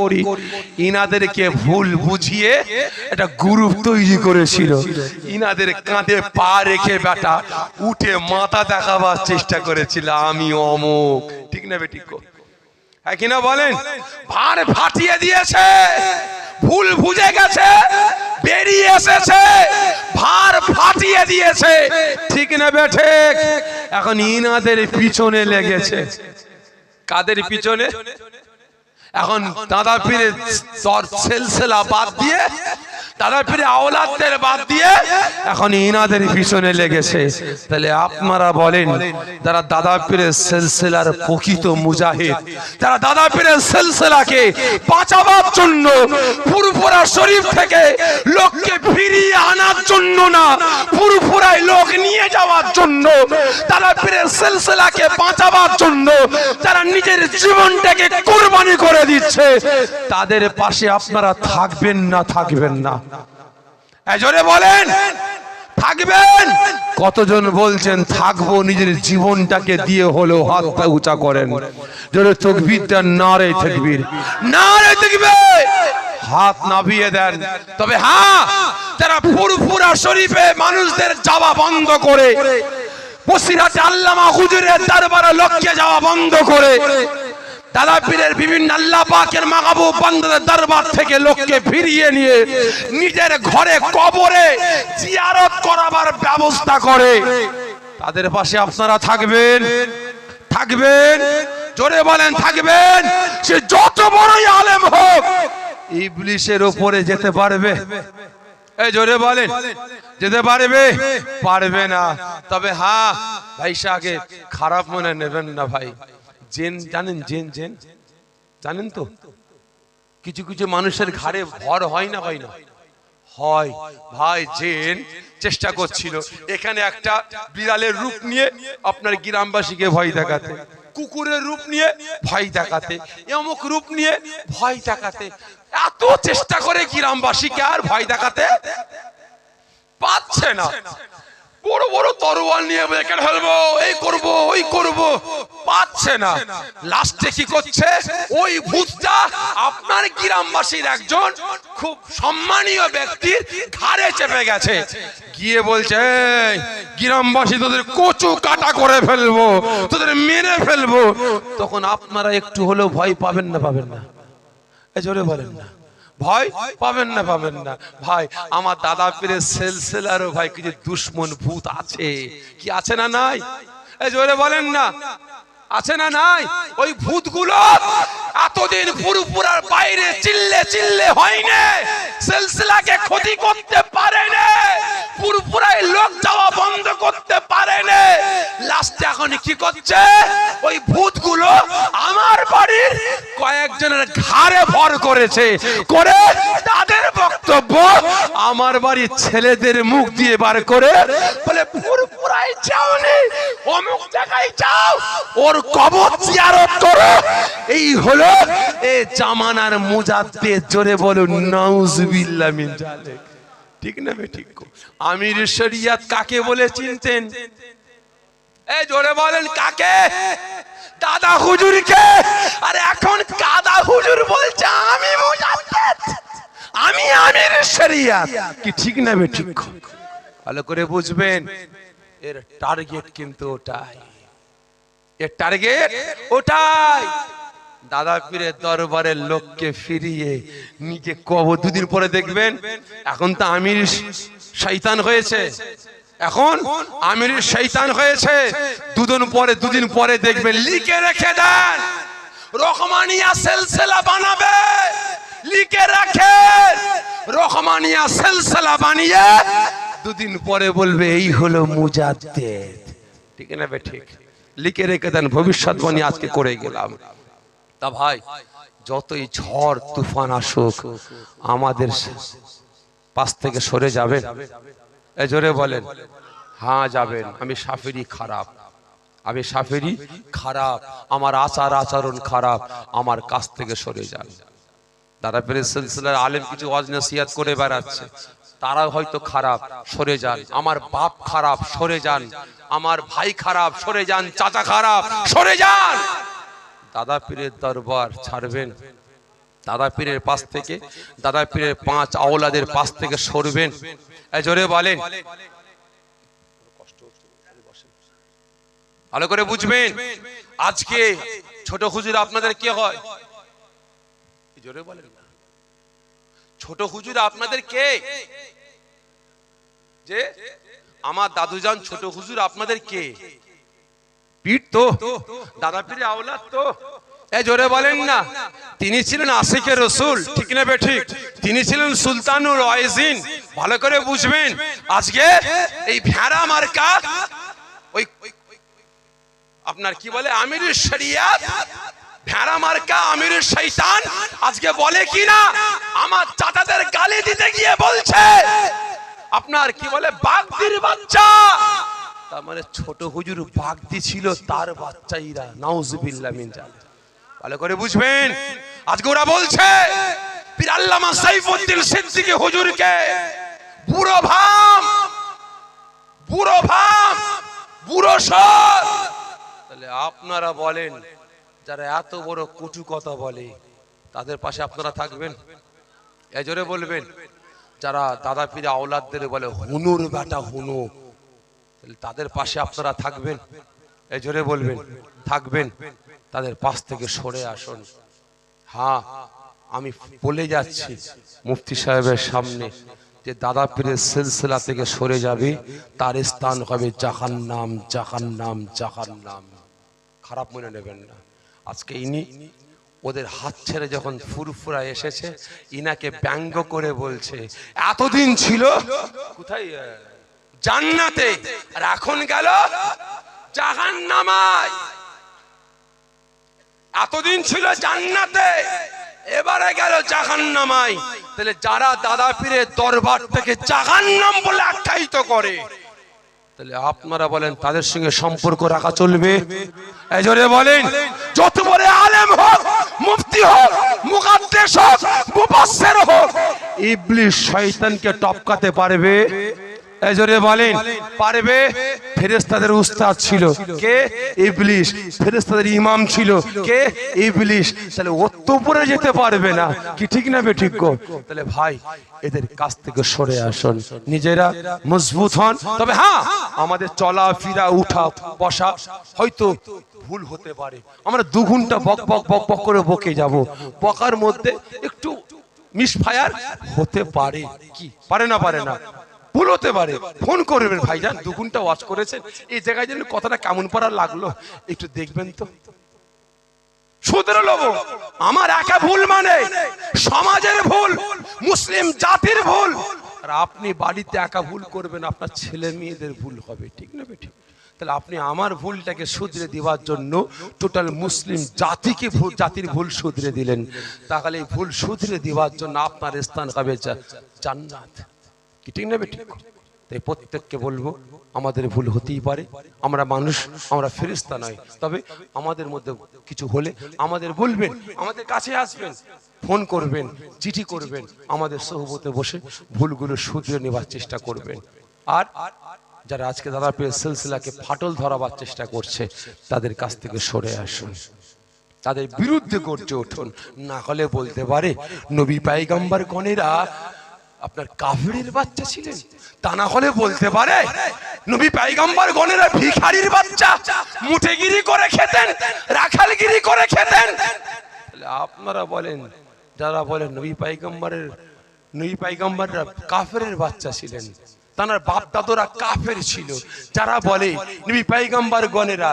করি, ইনাদেরকে ভুল বুঝিয়ে একটা গ্রুপ তৈরি করেছিল। ইনাদের কাঁধে পা রেখে বেটা উঠে মাথা দেখাবার চেষ্টা করেছিল, আমি অমুক। ঠিক না বেটিক হ্যাঁ কিনা বলেন? ভাঁড় ফাটিয়ে দিয়েছে, ভুল বুঝে গেছে, বেরিয়ে এসেছে, ভার ফাটিয়ে দিয়েছে। ঠিক না বেঠে এখন ইনাদের পিছনে লেগেছে। কাদের পিছনে? এখন দাদা পীরে তর সেলসেলা বাদ দিয়ে, দাদা পীরে আওলাদদের বাদ দিয়ে এখন ইনাদের পিছনে লেগেছে। তাহলে আপনারা বলেন, যারা দাদা পীরের সেলসেলার প্রকৃত মুজাহিদ, যারা দাদা পীরের সেলসেলাকে বাঁচাবার জন্য পুরপুরা শরীফ থেকে লোককে ফিরিয়ে আনার জন্য না, পুরপুরায় লোক নিয়ে যাওয়ার জন্য, দাদা পীরের সেলসেলাকে বাঁচাবার জন্য, যারা নিজের জীবনটাকে কোরবানি করে দিচ্ছে, তাদের পাশে আপনারা থাকবেন না থাকবেন না। এজরে বলেন, থাকবেন। কতজন বলছেন, থাকব, নিজের জীবনটাকে দিয়ে হলো হাতটা উঁচা করেন। জোরে তকবীরটা নারে তকবীর নারে তকবীর। হাত নাবিয়ে দেন। তবে হ্যাঁ তারা ফুরফুরা শরীফে মানুষদের যাওয়া বন্ধ করে, বসিরহাটে আল্লামা হুজুরের দরবারে লক্ষ্যে যাওয়া বন্ধ করে দাদা পীরের বিভিন্ন আল্লাহ পাকের মাগাবু বান্দাদের দরবার থেকে লোককে ফিরিয়ে নিয়ে নিজের ঘরে কবরে জিয়ারত করাবার ব্যবস্থা করে। তাদের পাশে আপনারা থাকবেন। থাকবেন। জোরে বলেন, থাকবেন। সে যত বড়ই আলেম হোক, ইবলিশের উপরে যেতে পারবে। এই জোরে বলেন, যেতে পারবে? পারবে না। তবে হ্যাঁ ভাই আগে খারাপ মনে নেবেন না ভাই। জেন, জানেন জেন জেন? জানেন তো? কিছু কিছু মানুষের ঘাড়ে ভর হয় না হয় না? হয়। ভাই, জেন, চেষ্টা করছিল। এখানে একটা বিড়ালের রূপ নিয়ে আপনার গ্রামবাসীকে ভয় দেখাতে, কুকুরের রূপ নিয়ে ভয় দেখাতে অমুক রূপ নিয়ে ভয় দেখাতে। এত চেষ্টা করে গ্রামবাসীকে আর ভয় দেখাতে পাচ্ছে না। বড় বড় তরোয়াল নিয়ে বেঁকে ফেলব, এই করব, ওই করব। পাচ্ছে না। লাস্টে কি করছে? ওই ভূতটা আপনার গ্রামবাসীর একজন খুব সম্মানীয় ব্যক্তির ঘাড়ে চেপে গেছে। গিয়ে বলছে গ্রামবাসী, তোদের কচু কাটা করে ফেলব, তোদের মেরে ফেলব। তখন আপনারা একটু হলেও ভয় পাবেন না পাবেন না। এই জোরে বলেন না। ভয় পাবেন না পাবেন না। ভাই, আমার দাদা পীরের সেলসেলারও ভাই কিছু দুশ্মন ভূত আছে। কি আছে না নাই? এই জোরে বলেন না, আছে না নাই? ওই ভূতগুলো এতদিন পুরুপুরার বাইরে চিল্লে চিল্লে হয়নি, সেলসেলাকে ক্ষতি করতে পারেনি পুরুপুরায় লোক যাওয়া বন্ধ করতে কি করছে? ওই ভূতগুলো আমার বাড়ির কয়েকজনের ঘাড়ে ভর করেছে। করে তাদের বক্তব্য আমার বাড়ির ছেলেদের মুখ দিয়ে বার করে বলে পুরপুরায় যাওনি অমুক জায়গায় ওর কবর করো। এই হলো এ জামানার মুজাদ্দে জোরে বলুন, নাউজুবিল্লাহ মিন ঠিক না ঠিক আমির শরিয়াত কাকে বলে চিনতেন? এই জোরে বলেন, কাকে? দাদা হুজুরকে? আর এখন কাদা হুজুর বলছে, আমি আমি আমির শরিয়াত কি ঠিক না বে ঠিক? ভালো করে বুঝবেন, এর টার্গেট কিন্তু ওটাই। এর টার্গেট ওটাই। দাদা পীরের দরবারের লোককে ফিরিয়ে নিজে কব দুদিন পরে দেখবেন, এখন তো আমির শৈতান হয়েছে। এখন আমির শৈতান হয়েছে। দুদিন পরে দুদিন পরে দেখবেন লিখে রেখে দেন। রহমানিয়া সেলসেলা বানাবে। লিখে রাখেন রহমানিয়া সেলসেলা বানিয়ে দুদিন পরে বলবে, এই হলো মুজাদ্দেদ। ঠিক না ঠিক? লিখে রেখে দেন ভবিষ্যৎবাণী আজকে করে গেলাম। তা ভাই, যতই ঝড়, তুফান আসুক, আমাদের পাশ থেকে সরে যাবেন এ জোরে বলেন। হ্যাঁ যাবেন। আমি সাফেরি খারাপ। আমি সাফেরি খারাপ। আমার আচার আচরণ খারাপ। আমার কাছ থেকে সরে যান। দাদা পেরে সিলসিলার আলেম কিছু ওয়াজ নসিহত করে বেড়াচ্ছে। তারা হয়তো খারাপ, সরে যান। আমার বাপ খারাপ, সরে যান। আমার ভাই খারাপ, সরে যান। চাচা খারাপ, সরে যান। দাদা পীরের দরবার ছাড়বেন। দাদা পীরের পাশ থেকে দাদা পীরের পাঁচ আওলাদের পাশ থেকে সরবেন। জোরে বলেন। ভালো করে বুঝবেন, আজকে ছোট হুজুর আপনাদের কে হয়? জোরে বলেন ছোট হুজুর আপনাদের কে? যে আমার দাদুজান ছোট হুজুর আপনাদের কে? পীর তো দাদা পীরে আওলাদ তো। এ জোরে বলেন না। তিনি ছিলেন আশিকের রসুল, ঠিক না ঠিক? তিনি ছিলেন সুলতানুল ওয়াইজিন। ভালো করে বুঝবেন। আজকে এই ভেড়া মার্কা, ওই আপনার কি বলে আমিরুল শরিয়াত? ভেড়া মার্কা আমিরুল শৈতান আজকে বলে কি না? আমার চাচাদের গালি দিতে গিয়ে বলছে, আপনার কি বলে, বাগদির বাচ্চা। তার মানে ছোট হুজুর বাগদি ছিল, তার বাচ্চাইরা, নাউজুবিল্লাহ মিন জালিক ভালো করে বুঝবেন। আজকে ওরা বলছে, পীর আল্লামা সাইফুদ্দিন সিদ্দিকী হুজুরকে, বুড়ো ভাম বুড়ো ভাম, বুড়ো সর তাহলে আপনারা বলেন, যারা এত বড় কটু কথা বলে, তাদের পাশে আপনারা থাকবেন? এ জোরে বলবেন, যারা দাদা পীরে আওলাদদের বলে, হুনুর বেটা, হুনু। তাহলে তাদের পাশে আপনারা থাকবেন? এ জোরে বলবেন, থাকবেন। তাদের পাশ থেকে সরে আসুন। হ্যাঁ আমি বলে যাচ্ছি, মুফতি সাহেবের সামনে যে দাদা পীরের সিলসিলা থেকে সরে যাবে, তার স্থান হবে জাহান নাম জাহান নাম জাহান নাম খারাপ মনে নেবেন না। আজকে ইনি ওদের হাত ছেড়ে যখন ফুরফুরা এসেছে, ইনাকে ব্যঙ্গ করে বলছে, এতদিন ছিল, কোথায় জান্নাতে, আর এখন গেল জাহান নামায় এতদিন ছিল জান্নাতে, এবারে গেল জাহান্নামাই তাহলে যারা দাদা পীরের দরবার থেকে জাহান্নাম বলে আখ্যায়িত করে, তাহলে আপনারা বলেন তাদের সঙ্গে সম্পর্ক রাখা চলবে? এই জোরে বলেন, যত বড় আলেম হোক, মুফতি হোক মুকাদ্দেস হোক, মুফাসসির হোক, ইবলিস শয়তানকে টপকাতে পারবে? উস্তাদ ছিল। ইমাম ছিল। যেতে পারবে না। কি ঠিক না বে ঠিক সরে আসুন। নিজেরা মজবুত হন। তবে হ্যাঁ আমাদের চলা ফিরা উঠা, বসা হয়তো ভুল হতে পারে। আমরা দু ঘণ্টা বক বক বক বক করে বকে যাব। বকার মধ্যে একটু মিসফায়ার হতে পারে। কি? পারে না পারে না। ভুল হতে পারে। ফোন করবেন, ভাইজান, দু ঘণ্টা ওয়াচ করেছেন। এই জায়গায় যেন কথাটা কেমন পারা লাগল, একটু দেখবেন তো। শুধরে লব আমার একা ভুল মানে সমাজের ভুল, মুসলিম জাতির ভুল। আর আপনি বাড়িতে একা ভুল করবেন, আপনার ছেলে মেয়েদের ভুল হবে, ঠিক না ঠিক তাহলে আপনি আমার ভুলটাকে শুধরে দেওয়ার জন্য টোটাল মুসলিম জাতিকে ভুল জাতির ভুল শুধরে দিলেন। তাহলে এই ভুল শুধরে দেওয়ার জন্য আপনার স্থান হবে জান্নাত। ঠিক নেবে ঠিক। তাই প্রত্যেককে বলব, আমাদের ভুল হতেই পারে। আমরা মানুষ, আমরা ফেরিস্তা নয়। তবে আমাদের মধ্যে কিছু হলে আমাদের বলবেন, আমাদের কাছে আসবেন, ফোন করবেন, চিঠি করবেন, আমাদের সহবতে বসে ভুলগুলো শুধরে নেবার চেষ্টা করবেন। আর যারা আজকে দাদা পেয়ে সিলসিলাকে ফাটল ধরাবার চেষ্টা করছে, তাদের কাছ থেকে সরে আসুন। তাদের বিরুদ্ধে গর্জে উঠুন। না হলে বলতে পারে, নবী পাইগাম্বার গণেরা আপনার কাফিরের বাচ্চা ছিলেন? তা না হলে বলতে পারে, নবী পাইগাম্বার গণেরা ভিখারির বাচ্চা, মুঠেগিরি করে খেতেন, রাখালগিরি করে খেতেন। আপনারা বলেন, যারা বলেন নবী পাইগাম্বারের, নবী পাইগাম্বাররা কাফেরের বাচ্চা ছিলেন, তার বাপ দাদরা কাফের ছিল, যারা বলে নবী পাইগাম্বার গণেরা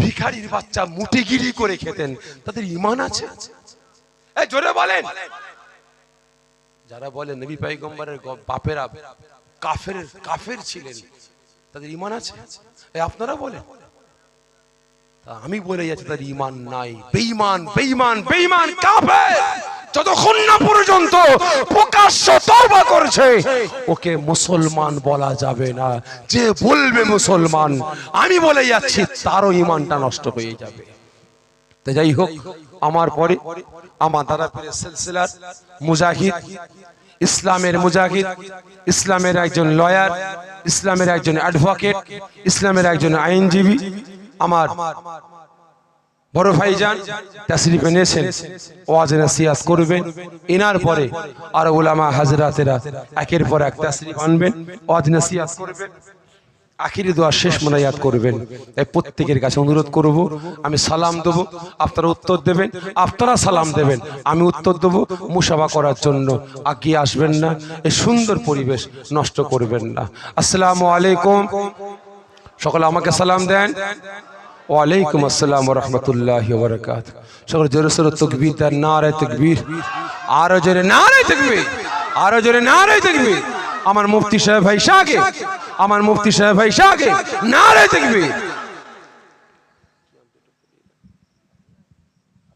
ভিখারির বাচ্চা মুটিগিরি করে খেতেন, তাদের ইমান আছে? জোরে বলেন। যারা বলে নবী পাইগম্বরের বাপেরা কাফের কাফের ছিলেন, তাদের ইমান আছে? আপনারা বলেন। আমি বলে যাচ্ছি তার ইমান নাই। বেঈমান বেঈমান বেঈমান, কাফের! যতক্ষণ না পর্যন্ত প্রকাশ্য তওবা করছে, ওকে মুসলমান বলা যাবে না। যে বলবে মুসলমান, আমি বলে যাচ্ছি, তারও ইমানটা নষ্ট হয়ে যাবে। তো যাই হোক, আমার পরে, আমার দাদা পীরের সিলসিলার মুজাহিদ, ইসলামের মুজাহিদ, ইসলামের একজন লয়ার, ইসলামের একজন অ্যাডভোকেট, ইসলামের একজন আইনজীবী, আমার বড় ভাইজান তাসরিফ এনেছেন ওয়াজ নাসিহাত করবেন, এনার পরে আর ওলামা হাজরাতেরা একের পর এক তাসরিফ আনবেন, ওয়াজ নাসিহাত করবেন। আখিরি দোয়া শেষ মোনায়াত করবেন। তাই প্রত্যেকের কাছে অনুরোধ করব, আমি সালাম দেবো, আপনারা উত্তর দেবেন, আপনারা সালাম দেবেন, আমি উত্তর দেবো মুসাফা করার জন্য। আগিয়ে আসবেন না এই সুন্দর পরিবেশ নষ্ট করবেন না। আসসালামু আলাইকুম। সকলে আমাকে সালাম দেন। ওয়ালাইকুম আসসালাম রহমতুল্লাহ বরকাত সকল জোরে সোরে তকবীর তার নারায় তকবীর। আরও জোরে, নারায় তকবীর। আরও জোরে না নারায় তকবীর। আমার মুফতি সাহেব ভাই শাহে আমার মুফতি সাহেব ভাই শাহে রে তকবীর